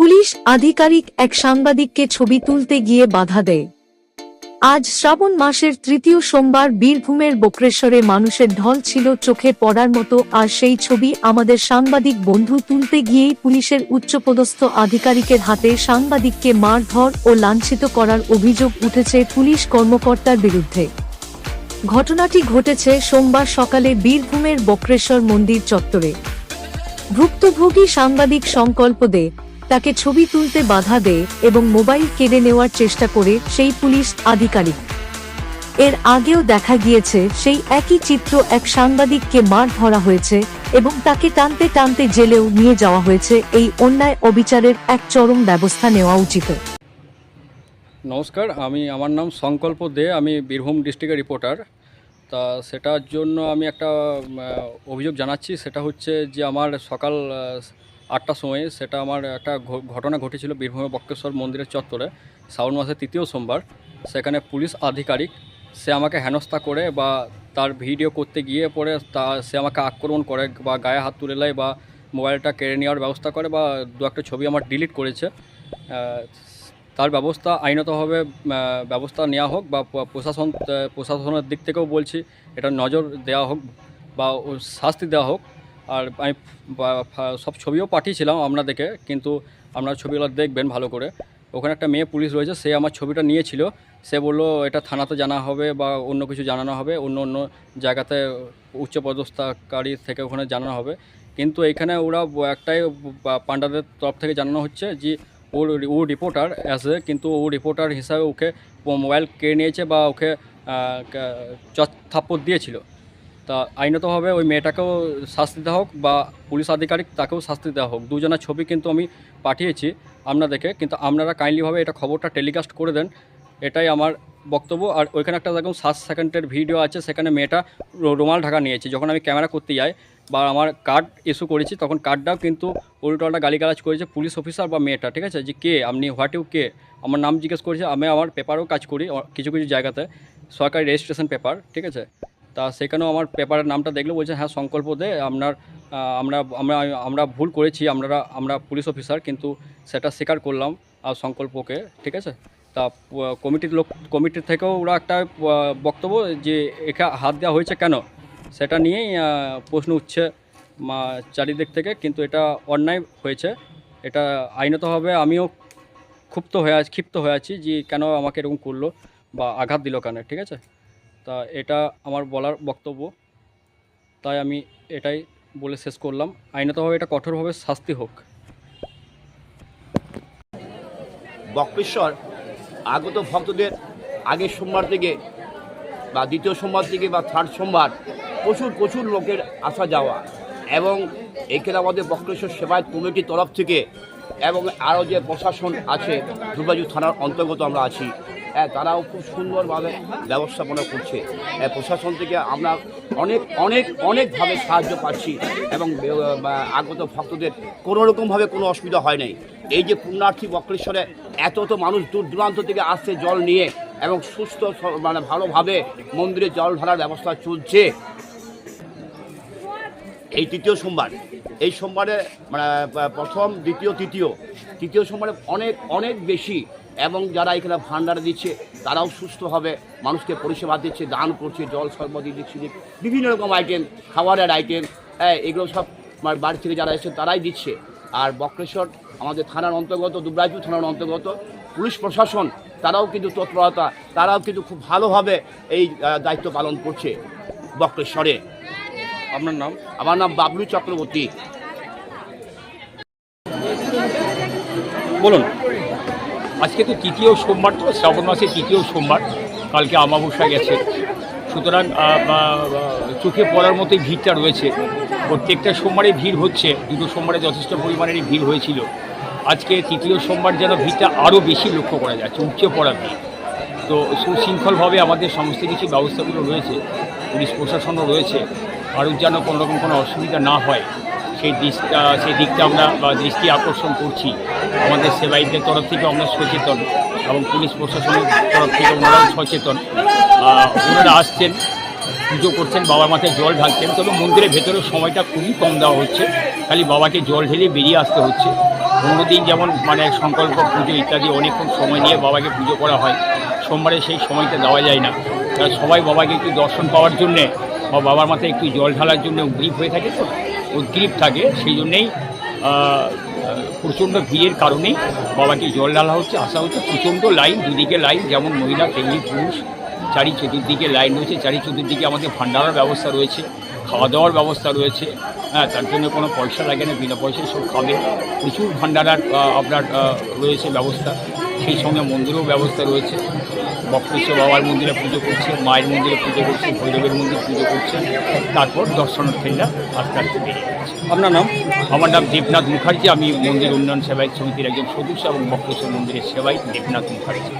Police আধিকারিক এক সাংবাদিককে ছবি তুলতে গিয়ে বাধা দেয়। আজ শ্রাবণ মাসের তৃতীয় সোমবার বীরভূমের বক্রেশ্বরে মানুষের ঢল ছিল চোখে পড়ার মতো, আর সেই ছবি আমাদের সাংবাদিক বন্ধু তুলতে গিয়েই পুলিশের উচ্চপদস্থ আধিকারিকের হাতে সাংবাদিককে মারধর ও লাঞ্ছিত করার অভিযোগ উঠেছে পুলিশ কর্মকর্তার বিরুদ্ধে। ঘটনাটি ঘটেছে সোমবার সকালে বীরভূমের বক্রেশ্বর মন্দির চত্বরে। ভুক্তভোগী সাংবাদিক সংকল্প দে তাকে ছবি তুলতে বাধা দেয় এবং মোবাইল কেড়ে নেওয়ার চেষ্টা করে সেই পুলিশ আধিকারিক। এর আগেও দেখা গিয়েছে, সেই একই চিত্র এক সাংবাদিককে মার ধরা হয়েছে এবং তাকে টানতে টানতে জেলেও নিয়ে যাওয়া হয়েছে। এই অন্যায় অবিচারের এক চরম ব্যবস্থা নেওয়া উচিত। নমস্কার, আমি, আমার নাম সংকল্প দে, আমি বীরভূম ডিস্ট্রিক্টের রিপোর্টার। তা সেটার জন্য আমি একটা অভিযোগ জানাচ্ছি। সেটা হচ্ছে যে আমার সকাল আটটার সময় সেটা আমার একটা ঘটনা ঘটেছিল বীরভূমের বক্রেশ্বর মন্দিরের চত্বরে শ্রাবণ মাসের তৃতীয় সোমবার। সেখানে পুলিশ আধিকারিক, সে আমাকে হেনস্থা করে বা তার ভিডিও করতে গিয়ে পরে তা, সে আমাকে আক্রমণ করে বা গায়ে হাত তুলে নেয় বা মোবাইলটা কেড়ে নেওয়ার ব্যবস্থা করে বা দু একটা ছবি আমার ডিলিট করেছে। তার ব্যবস্থা আইনতভাবে ব্যবস্থা নেওয়া হোক বা প্রশাসন প্রশাসনের দিক থেকেও বলছি, এটা নজর দেওয়া হোক বা শাস্তি দেওয়া হোক। আর আমি সব ছবিও পাঠিয়েছিলাম আপনাদেরকে, কিন্তু আপনার ছবিগুলো দেখবেন ভালো করে। ওখানে একটা মেয়ে পুলিশ রয়েছে, সে আমার ছবিটা নিয়েছিল। সে বলল, এটা থানাতে জানা হবে বা অন্য কিছু জানানো হবে, অন্য অন্য জায়গাতে উচ্চপদস্থকারী থেকে ওখানে জানানো হবে। কিন্তু এখানে ওরা একটাই পান্ডাদের তরফ থেকে জানানো হচ্ছে যে, ওর, ও রিপোর্টার অ্যাজ এ কিন্তু ও রিপোর্টার হিসাবে ওকে মোবাইল কেড়ে নিয়েছে বা ওকে থাপ্পড় দিয়েছিল। তা আইনতভাবে ওই মেয়েটাকেও শাস্তি দেওয়া হোক বা পুলিশ আধিকারিক তাকেও শাস্তি দেওয়া হোক। দুজনের ছবি কিন্তু আমি পাঠিয়েছি আপনাদেরকে, কিন্তু আপনারা কাইন্ডলিভাবে এটা খবরটা টেলিকাস্ট করে দেন, এটাই আমার বক্তব্য। আর ওইখানে একটা দেখুন, সাত সেকেন্ডের ভিডিও আছে, সেখানে মেয়েটা রুমাল ঢাকা নিয়েছে। যখন আমি ক্যামেরা করতে যাই বা আমার কার্ড ইস্যু করেছি, তখন কার্ডটাও কিন্তু উল্টোপাল্টা গালিগালাজ করেছে পুলিশ অফিসার বা মেয়েটা, ঠিক আছে? যে কে, আপনি হোয়াট ইউ কে? আমার নাম জিজ্ঞেস করেছে, আমি আমার পেপারও কাজ করি কিছু কিছু জায়গাতে। সরকারি রেজিস্ট্রেশন পেপার, ঠিক আছে? তা সেখানেও আমার পেপারের নামটা দেখলে বলছে হ্যাঁ সংকল্প দে, আপনার আমরা আমরা আমরা ভুল করেছি, আমরা আমরা পুলিশ অফিসার কিন্তু সেটা স্বীকার করলাম আর সংকল্পকে, ঠিক আছে? তা কমিটির লোক, কমিটির থেকেও ওরা একটা বক্তব্য যে একা হাত দেওয়া হয়েছে কেন? সেটা নিয়েই প্রশ্ন উঠছে চারিদিক থেকে, কিন্তু এটা অন্যায় হয়েছে। এটা আইনতভাবে আমিও ক্ষুব্ধ হয়ে ক্ষিপ্ত হয়ে আছি যে কেন আমাকে এরকম করল বা আঘাত দিল কেন, ঠিক আছে? তা এটা আমার বলার বক্তব্য। তাই আমি এটাই বলে শেষ করলাম। আইনতভাবে এটা কঠোরভাবে শাস্তি হোক। বক্রেশ্বর, আগত ভক্তদের আগের সোমবার থেকে বা দ্বিতীয় সোমবার থেকে বা থার্ড সোমবার প্রচুর প্রচুর লোকের আসা যাওয়া এবং এখানে আমাদের বক্রেশ্বর সেবায়ত কমিটির তরফ থেকে এবং আরও যে প্রশাসন আছে দুর্গাজু থানার অন্তর্গত আমরা আছি হ্যাঁ তারাও খুব সুন্দরভাবে ব্যবস্থাপনা করছে। হ্যাঁ, প্রশাসন থেকে আমরা অনেক অনেক অনেকভাবে সাহায্য পাচ্ছি এবং আগত ভক্তদের কোনো রকমভাবে কোনো অসুবিধা হয় নাই। এই যে পুণ্যার্থী বক্রেশ্বরে এত তো মানুষ দূর দূরান্ত থেকে আসছে জল নিয়ে এবং সুস্থ মানে ভালোভাবে মন্দিরে জল ঢালার ব্যবস্থা চলছে। এই তৃতীয় সোমবার, এই সোমবারে মানে প্রথম, দ্বিতীয়, তৃতীয় তৃতীয় সোমবারে অনেক অনেক বেশি, এবং যারা এখানে ভান্ডার দিচ্ছে, তারাও সুস্থভাবে মানুষকে পরিষেবা দিচ্ছে, দান করছে, জল শরবত দিচ্ছে বিভিন্ন রকম আইটেম খাবারের আইটেম হ্যাঁ এগুলো সব বাড়ি থেকে যারা এসে তারাই দিচ্ছে। আর বক্রেশ্বর, আমাদের থানার অন্তর্গত, দুবরাজপুর থানার অন্তর্গত, পুলিশ প্রশাসন, তারাও কিন্তু তৎপরতা, তারাও কিন্তু খুব ভালোভাবে এই দায়িত্ব পালন করছে বক্রেশ্বরে। আপনার নাম? আমার নাম বাবলু চক্রবর্তী। বলুন, আজকে তো তৃতীয় সোমবার তো, শ্রাবণ মাসের তৃতীয় সোমবার, কালকে আমাবস্যা গেছে। সুতরাং চোখে পড়ার মতোই ভিড়টা রয়েছে। প্রত্যেকটা সোমবারে ভিড় হচ্ছে, দুটো সোমবারে যথেষ্ট পরিমাণেরই ভিড় হয়েছিল। আজকে তৃতীয় সোমবার যেন ভিড়টা আরও বেশি লক্ষ্য করা যাচ্ছে উপচে পড়ার ভিড়। তো সুশৃঙ্খলভাবে আমাদের সমস্ত কিছু ব্যবস্থাগুলো রয়েছে, পুলিশ প্রশাসনও রয়েছে কারোর যেন কোনো রকম কোনো অসুবিধা না হয়, সেই দিকটা সেই দিকটা আমরা দৃষ্টি আকর্ষণ করছি। আমাদের সেবাইদের তরফ থেকে আমরা সচেতন এবং পুলিশ প্রশাসনের তরফ থেকে ওনারাও সচেতন। ওনারা আসছেন, পুজো করছেন, বাবার মাথায় জল ঢালছেন, তবে মন্দিরের ভেতরে সময়টা খুবই কম দেওয়া হচ্ছে। খালি বাবাকে জল ঢেলে বেরিয়ে আসতে হচ্ছে। পনেরো দিন যেমন মানে সংকল্প, পুজো ইত্যাদি অনেকক্ষণ সময় নিয়ে বাবাকে পুজো করা হয়। সোমবারে সেই সময়টা দেওয়া যায় না। সবাই বাবাকে একটু দর্শন পাওয়ার জন্যে বা বাবার মাথায় একটু জল ঢালার জন্য উদ্গ্রীব হয়ে থাকে তো, ও গ্রিপ থাকে, সেই জন্যেই প্রচণ্ড ভিড়ের কারণেই বাবাকে জল ঢালা হচ্ছে, আসা হচ্ছে প্রচণ্ড লাইন, দুদিকে লাইন, যেমন মহিলা, তেমনি পুরুষ, চারি চতুর্দিকে লাইন রয়েছে, চারি চতুর্দিকে আমাদের ভান্ডারার ব্যবস্থা রয়েছে খাওয়া দাওয়ার ব্যবস্থা রয়েছে হ্যাঁ তার জন্য কোনো পয়সা লাগে না, বিনা পয়সায় সব খাবে, প্রচুর ভান্ডারার আপনার রয়েছে ব্যবস্থা, সেই সঙ্গে মন্দিরেও ব্যবস্থা রয়েছে বক্রেশ্বর বাবার মন্দিরে পুজো করছে মায়ের মন্দিরে পুজো করছে ভৈরবের মন্দিরে পুজো করছে। তারপর দর্শনার্থীরা আস্তে আস্তে বেরিয়ে যাচ্ছে আপনার নাম? আমার নাম দেবনাথ মুখার্জি। আমি মন্দির উন্নয়ন সেবায়ক সমিতির একজন সদস্য এবং বক্রেশ্বর মন্দিরের সেবাই দেবনাথ মুখার্জি।